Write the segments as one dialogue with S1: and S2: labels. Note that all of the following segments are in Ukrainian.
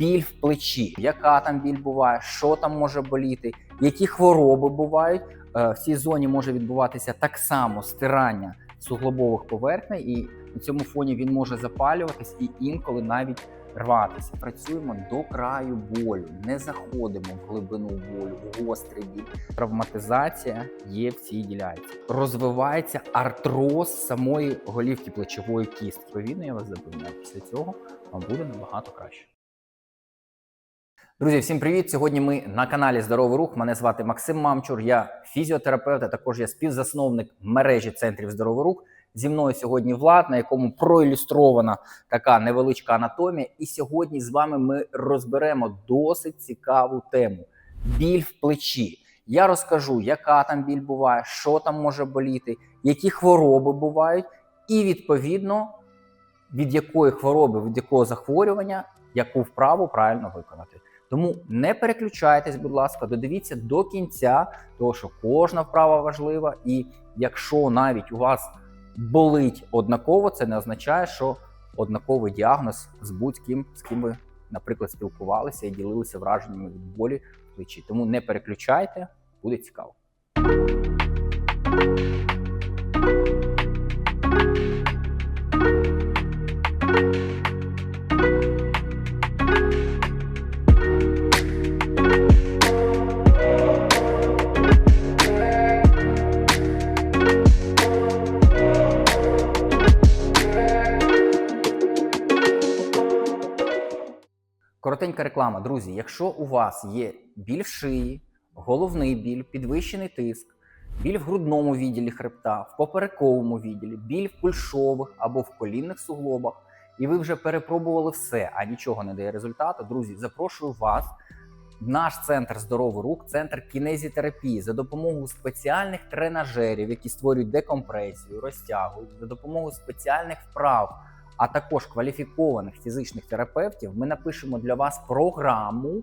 S1: біль в плечі, яка там біль буває, що там може боліти, які хвороби бувають. Е, В цій зоні може відбуватися так само стирання суглобових поверхней, і на цьому фоні він може запалюватись і інколи навіть рватися. Працюємо до краю болю, не заходимо в глибину болю, в гострий біль. Травматизація є в цій ділянці. Розвивається артроз самої голівки плечової кістки. Відповідно, я вас запевняю, після цього вам буде набагато краще. Друзі, всім привіт! Сьогодні ми на каналі Здоровий Рух. Мене звати Максим Мамчур. Я фізіотерапевт, а також я співзасновник мережі центрів Здоровий Рух. Зі мною сьогодні Влад, на якому проілюстрована така невеличка анатомія. І сьогодні з вами ми розберемо досить цікаву тему: біль в плечі. Я розкажу, яка там біль буває, що там може боліти, які хвороби бувають, і відповідно від якої хвороби, від якого захворювання, яку вправу правильно виконати. Тому не переключайтесь, будь ласка, додивіться до кінця, тому що кожна вправа важлива, і якщо навіть у вас болить однаково, це не означає, що однаковий діагноз з будь-ким, з ким ви, наприклад, спілкувалися і ділилися враженнями від болі в плечі. Тому не переключайте, буде цікаво. Коротенька реклама, друзі. Якщо у вас є біль в шиї, головний біль, підвищений тиск, біль в грудному відділі хребта, в поперековому відділі, біль в кульшових або в колінних суглобах, і ви вже перепробували все, а нічого не дає результату, друзі, запрошую вас. Наш центр здоровий рук, центр кінезітерапії за допомогою спеціальних тренажерів, які створюють декомпресію, розтягують, за допомогою спеціальних вправ а також кваліфікованих фізичних терапевтів, ми напишемо для вас програму,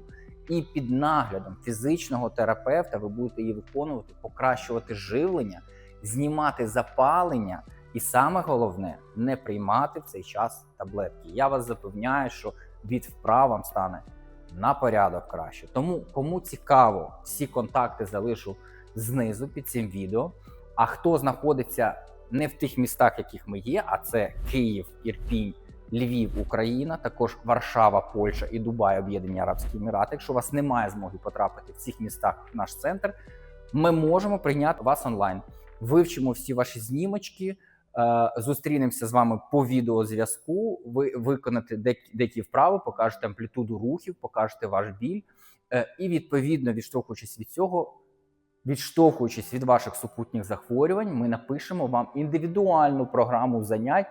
S1: і під наглядом фізичного терапевта ви будете її виконувати, покращувати живлення, знімати запалення, і саме головне не приймати в цей час таблетки. Я вас запевняю, що від вправ вам стане на порядок краще. Тому кому цікаво, всі контакти залишу знизу під цим відео. А хто знаходиться не в тих містах, яких ми є, а це Київ, Ірпінь, Львів, Україна, також Варшава, Польща і Дубай, Об'єднані Арабські Емірати. Якщо у вас немає змоги потрапити в цих містах в наш центр, ми можемо прийняти вас онлайн. Вивчимо всі ваші знімочки. е, Зустрінемося з вами по відеозв'язку. Ви виконаєте дек- деякі вправи, покажете амплітуду рухів, покажете ваш біль, Е, і відповідно, відштовхуючись від цього, відштовхуючись від ваших супутніх захворювань, ми напишемо вам індивідуальну програму занять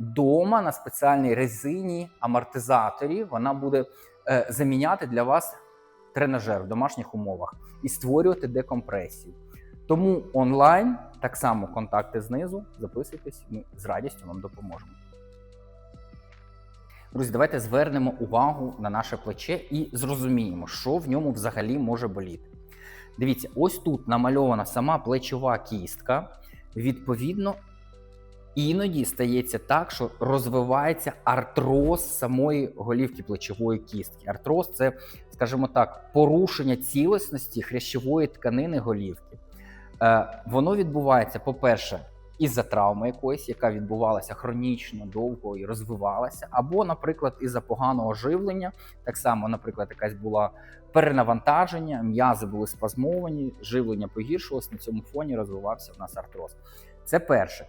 S1: вдома на спеціальній резині амортизаторі. Вона буде е, заміняти для вас тренажер в домашніх умовах і створювати декомпресію. Тому онлайн так само контакти знизу. Записуйтесь, ми з радістю вам допоможемо. Друзі, давайте звернемо увагу на наше плече і зрозуміємо, що в ньому взагалі може боліти. Дивіться, ось тут намальована сама плечова кістка. Відповідно, іноді стається так, що розвивається артроз самої голівки плечової кістки. Артроз це, скажімо так, порушення цілісності хрящової тканини голівки. Е, воно відбувається, по-перше, із-за травми якоїсь, яка відбувалася хронічно, довго і розвивалася, або, наприклад, із-за поганого живлення. Так само, наприклад, якась була перенавантаження, м'язи були спазмовані, живлення погіршилось, на цьому фоні розвивався в нас артроз. Це перше.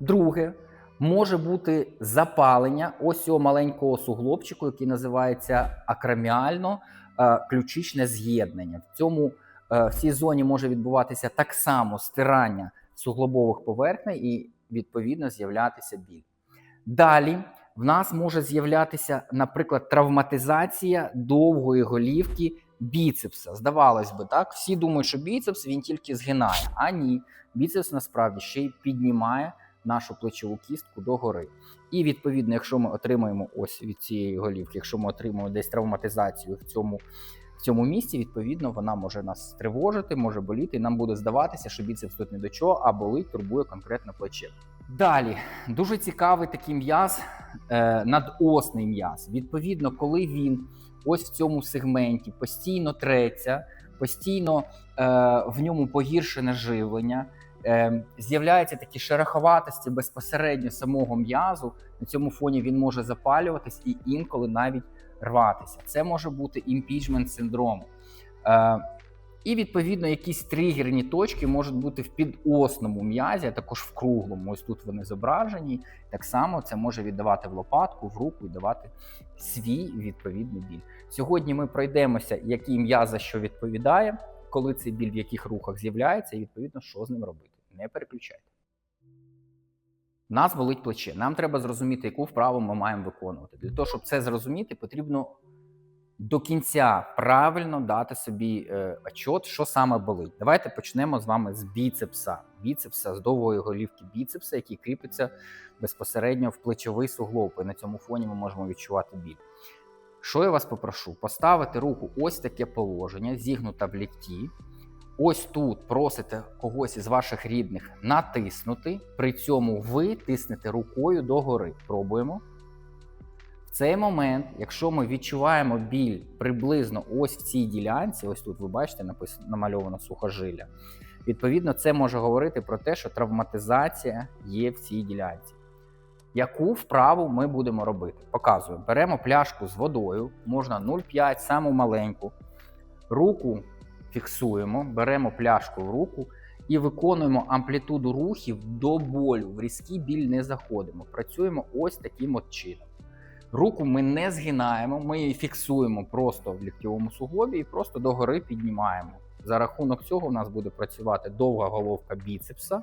S1: Друге, може бути запалення ось цього маленького суглобчику, який називається акроміально е, з'єднання. В цьому е, в цій зоні може відбуватися так само стирання суглобових поверхней і відповідно з'являтися біль. Далі в нас може з'являтися, наприклад, травматизація довгої голівки біцепса. Здавалось би, так всі думають, що біцепс він тільки згинає. А ні, біцепс насправді ще й піднімає нашу плечову кістку догори. І відповідно, якщо ми отримаємо ось від цієї голівки, якщо ми отримаємо десь травматизацію в цьому. В цьому місці, відповідно, вона може нас тривожити, може боліти, і нам буде здаватися, що біцепс тут не до чого, а болить, турбує конкретно плече. Далі, дуже цікавий такий м'яз, е, надосний м'яз. Відповідно, коли він ось в цьому сегменті постійно треться, постійно е, в ньому погіршене живлення, е, з'являються такі шероховатості безпосередньо самого м'язу. На цьому фоні він може запалюватись і інколи навіть рватися. Це може бути імпічмент синдром. Е, і відповідно якісь тригерні точки можуть бути в підосному м'язі, а також в круглому. Ось тут вони зображені. Так само це може віддавати в лопатку, в руку і давати свій відповідний біль. Сьогодні ми пройдемося, який м'яз за що відповідає, коли цей біль в яких рухах з'являється, і відповідно, що з ним робити. Не переключайте. Нас болить плече. Нам треба зрозуміти, яку вправу ми маємо виконувати. Для того, щоб це зрозуміти, потрібно до кінця правильно дати собі е, отчет, що саме болить. Давайте почнемо з вами з біцепса. Біцепса, з довгої голівки біцепса, який кріпиться безпосередньо в плечовий суглоб. І на цьому фоні ми можемо відчувати біль. Що я вас попрошу? Поставити руку ось таке положення, зігнута в лікті. Ось тут просите когось із ваших рідних натиснути. При цьому ви тиснете рукою догори. Пробуємо. В цей момент, якщо ми відчуваємо біль приблизно ось в цій ділянці, ось тут ви бачите, написано намальовано сухожилля. Відповідно, це може говорити про те, що травматизація є в цій ділянці. Яку вправу ми будемо робити? Показуємо. Беремо пляшку з водою, можна 0,5, саму маленьку. Руку фіксуємо, беремо пляшку в руку і виконуємо амплітуду рухів до болю. В різкий біль не заходимо. Працюємо ось таким от чином. Руку ми не згинаємо, ми її фіксуємо просто в ліктьовому суглобі і просто догори піднімаємо. За рахунок цього у нас буде працювати довга головка біцепса.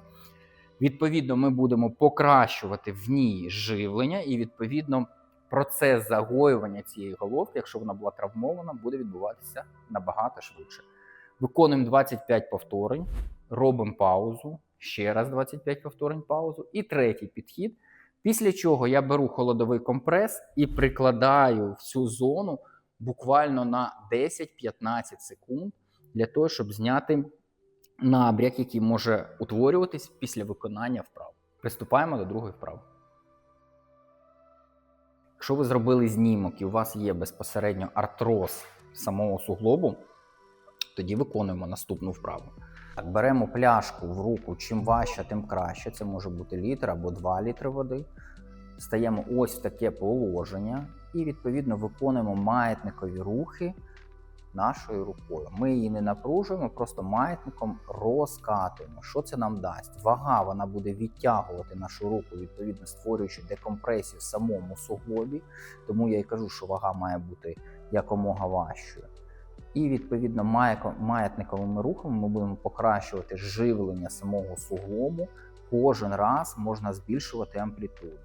S1: Відповідно, ми будемо покращувати в ній живлення, і відповідно процес загоювання цієї головки, якщо вона була травмована, буде відбуватися набагато швидше. Виконуємо 25 повторень, робимо паузу, ще раз 25 повторень паузу. І третій підхід. Після чого я беру холодовий компрес і прикладаю в цю зону буквально на 10-15 секунд для того, щоб зняти набряк, який може утворюватись після виконання вправ. Приступаємо до другої вправи. Якщо ви зробили знімок і у вас є безпосередньо артроз самого суглобу, тоді виконуємо наступну вправу. Так, беремо пляшку в руку, чим важче, тим краще. Це може бути літр або 2 літри води. Стаємо ось в таке положення і, відповідно, виконуємо маятникові рухи нашою рукою. Ми її не напружуємо, просто маятником розкатуємо. Що це нам дасть? Вага вона буде відтягувати нашу руку, відповідно створюючи декомпресію в самому суглобі. Тому я і кажу, що вага має бути якомога важчою. І відповідно маятниковими рухами ми будемо покращувати живлення самого суглобу. Кожен раз можна збільшувати амплітуду.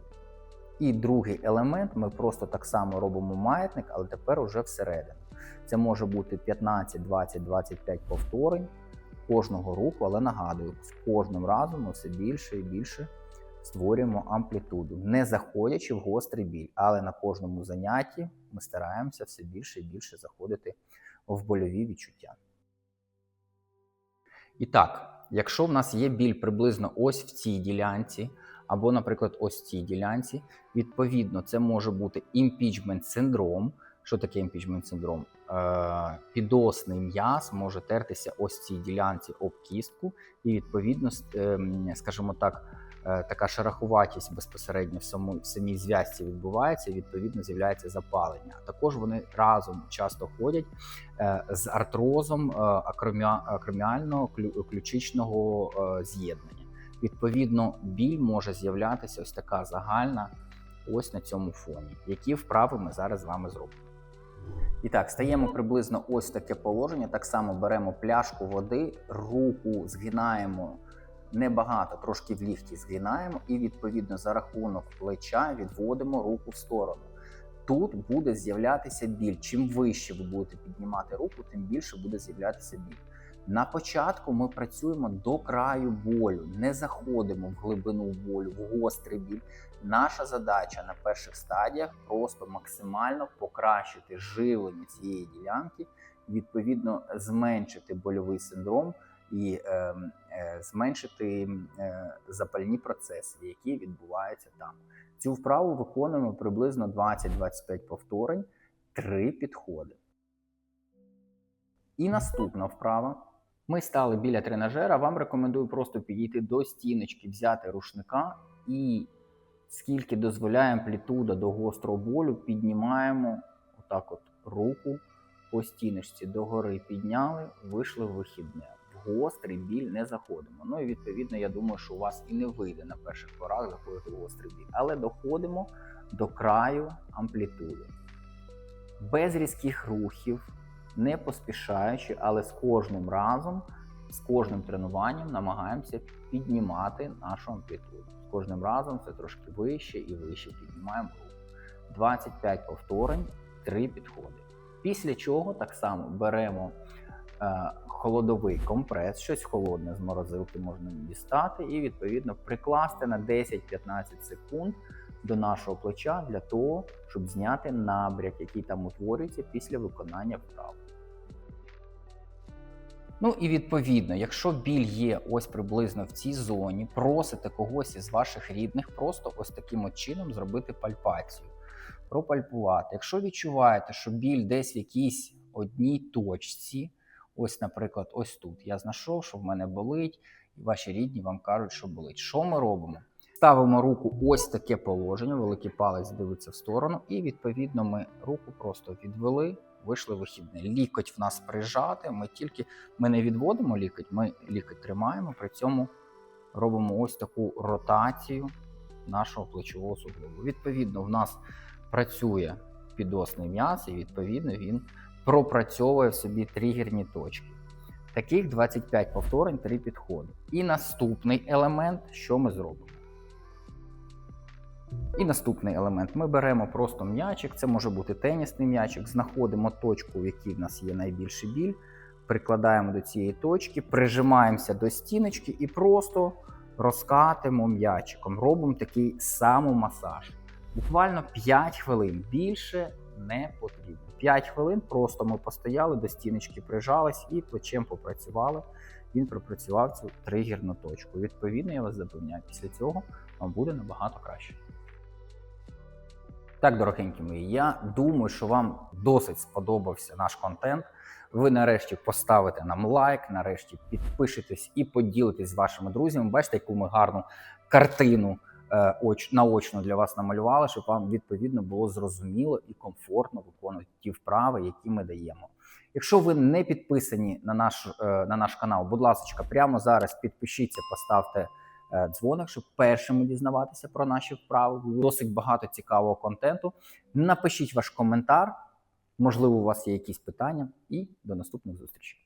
S1: І другий елемент ми просто так само робимо маятник, але тепер уже всередину. Це може бути 15, 20, 25 повторень кожного руху, але нагадую, з кожним разом ми все більше і більше створюємо амплітуду, не заходячи в гострий біль, але на кожному занятті ми стараємося все більше і більше заходити в больові відчуття. І так, якщо в нас є біль приблизно ось в цій ділянці, або, наприклад, ось в цій ділянці, відповідно, це може бути імпічмент синдром. Що таке імпічмент синдром? Е, підосний м'яз може тертися ось в цій ділянці об кістку, і відповідно, ем, скажімо так, е, така шероховатість безпосередньо в самій, в самій зв'язці відбувається, і відповідно з'являється запалення. Також вони разом часто ходять е, з артрозом акроміального ключичного з'єднання. Відповідно, біль може з'являтися ось така загальна, ось на цьому фоні. Які вправи ми зараз з вами зробимо? І так, стаємо приблизно ось таке положення. Так само беремо пляшку води, руку згинаємо небагато, трошки в ліфті згинаємо, і відповідно за рахунок плеча відводимо руку в сторону. Тут буде з'являтися біль. Чим вище ви будете піднімати руку, тим більше буде з'являтися біль. На початку ми працюємо до краю болю, не заходимо в глибину болю, в гострий біль. Наша задача на перших стадіях просто максимально покращити живлення цієї ділянки, відповідно зменшити больовий синдром і е, е, зменшити е, запальні процеси, які відбуваються там. Цю вправу виконуємо приблизно 20-25 повторень, 3 підходи. І наступна вправа. Ми стали біля тренажера. Вам рекомендую просто підійти до стіночки, взяти рушника і скільки дозволяє амплітуда до гострого болю, піднімаємо отак от руку по стіночці догори підняли, вийшли в вихідне. Гострий біль не заходимо. Ну і відповідно, я думаю, що у вас і не вийде на перших порах заходити гострий біль. Але доходимо до краю амплітуди. Без різких рухів, не поспішаючи, але з кожним разом, з кожним тренуванням намагаємося піднімати нашу амплітуду. З кожним разом це трошки вище і вище піднімаємо руку. 25 повторень, 3 підходи. Після чого так само беремо холодовий компрес, щось холодне з морозилки можна дістати, і відповідно прикласти на 10-15 секунд до нашого плеча для того, щоб зняти набряк, який там утворюється після виконання вправ. Ну і відповідно, якщо біль є ось приблизно в цій зоні, просите когось із ваших рідних просто ось таким от чином зробити пальпацію, пропальпувати. Якщо відчуваєте, що біль десь в якійсь одній точці, ось, наприклад, ось тут я знайшов, що в мене болить, і ваші рідні вам кажуть, що болить. Що ми робимо? Ставимо руку ось таке положення, великий палець дивиться в сторону, і відповідно ми руку просто відвели, вийшли вихідне. Лікоть в нас прижати. Ми тільки ми не відводимо лікоть, ми лікоть тримаємо, при цьому робимо ось таку ротацію нашого плечового суглобу. Відповідно, в нас працює підосний м'яз, і відповідно він пропрацьовує в собі тригерні точки. Таких 25 повторень, 3 підходи. І наступний елемент, що ми зробимо? І наступний елемент. Ми беремо просто м'ячик, це може бути тенісний м'ячик, знаходимо точку, в якій в нас є найбільший біль, прикладаємо до цієї точки, прижимаємося до стіночки і просто розкатимо м'ячиком. Робимо такий самомасаж. Буквально 5 хвилин. Більше не потрібно. 5 хвилин просто ми постояли до стіночки, прижались і плечем попрацювали. Він пропрацював цю тригерну точку. Відповідно, я вас запевняю, після цього вам буде набагато краще. Так, дорогенькі мої, я думаю, що вам досить сподобався наш контент. Ви нарешті поставите нам лайк, нарешті підпишетесь і поділитесь з вашими друзями. Бачите, яку ми гарну картину оч, наочно для вас намалювали, щоб вам відповідно було зрозуміло і комфортно виконувати ті вправи, які ми даємо. Якщо ви не підписані на наш, е, на наш канал, будь ласка, прямо зараз підпишіться, поставте е, дзвоник, щоб першими дізнаватися про наші вправи. Досить багато цікавого контенту. Напишіть ваш коментар. Можливо, у вас є якісь питання, і до наступних зустрічей.